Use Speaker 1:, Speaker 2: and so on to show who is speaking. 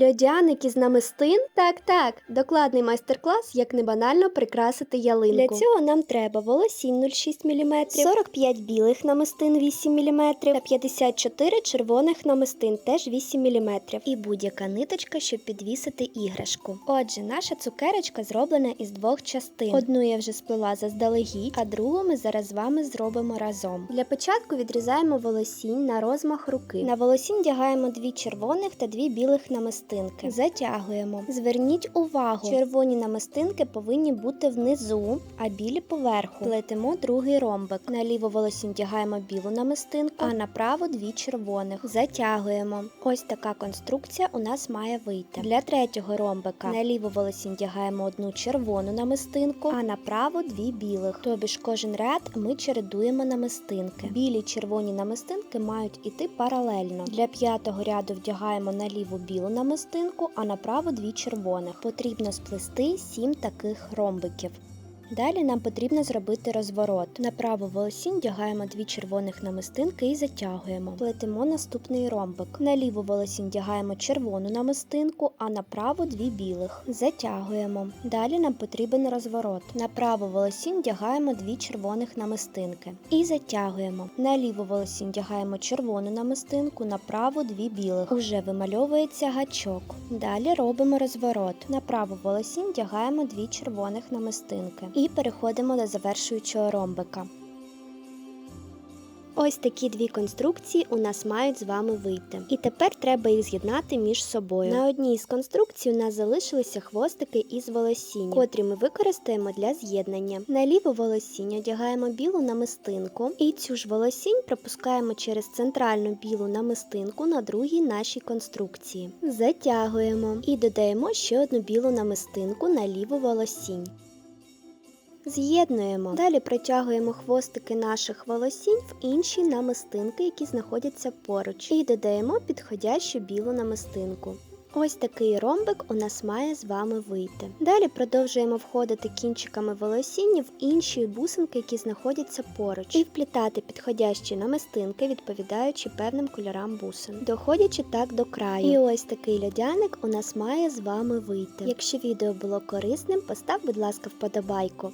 Speaker 1: Льодяник із намистин? Так, так. Докладний майстер-клас, як не банально прикрасити ялинку. Для цього нам треба волосінь 0,6 мм, 45 білих намистин 8 мм та 54 червоних намистин теж 8 мм. І будь-яка ниточка, щоб підвісити іграшку. Отже, наша цукерочка зроблена із двох частин. Одну я вже сплела заздалегідь, а другу ми зараз з вами зробимо разом. Для початку відрізаємо волосінь на розмах руки. На волосінь вдягаємо дві червоних та дві білих намистинки. Затягуємо. Зверніть увагу, червоні намистинки повинні бути внизу, а білі поверху. Плетемо другий ромбик. На ліву волосінь вдягаємо білу намистинку, а направо дві червоних. Затягуємо. Ось така конструкція у нас має вийти. Для третього ромбика на ліву волосінь вдягаємо одну червону намистинку, а направо дві білих. Тобі ж кожен ряд ми чередуємо намистинки. Білі червоні намистинки мають іти паралельно. Для п'ятого ряду вдягаємо на ліву білу намистинку, а направо дві червоних. Потрібно сплести сім таких ромбиків. Далі нам потрібно зробити розворот. На праву волосінь вдягаємо дві червоних намистинки і затягуємо. Плетемо наступний ромбик. На ліву волосінь вдягаємо червону намистинку, а на праву дві білих. Затягуємо. Далі нам потрібен розворот. На праву волосінь вдягаємо дві червоних намистинки і затягуємо. На ліву волосінь вдягаємо червону намистинку, на праву дві білих. Уже вимальовується гачок. Далі робимо розворот. На праву волосінь вдягаємо дві червоних намистинки. І переходимо до завершуючого ромбика. Ось такі дві конструкції у нас мають з вами вийти. І тепер треба їх з'єднати між собою. На одній з конструкцій у нас залишилися хвостики із волосіння, котрі ми використаємо для з'єднання. На ліву волосіння одягаємо білу намистинку, і цю ж волосінь пропускаємо через центральну білу намистинку на другій нашій конструкції. Затягуємо і додаємо ще одну білу намистинку на ліву волосінь. З'єднуємо. Далі протягуємо хвостики наших волосінь в інші намистинки, які знаходяться поруч, і додаємо підходящу білу намистинку. Ось такий ромбик у нас має з вами вийти. Далі продовжуємо входити кінчиками волосіння в інші бусинки, які знаходяться поруч, і вплітати підходящі намистинки, відповідаючи певним кольорам бусин, доходячи так до краю. І ось такий льодяник у нас має з вами вийти. Якщо відео було корисним, постав, будь ласка, вподобайку.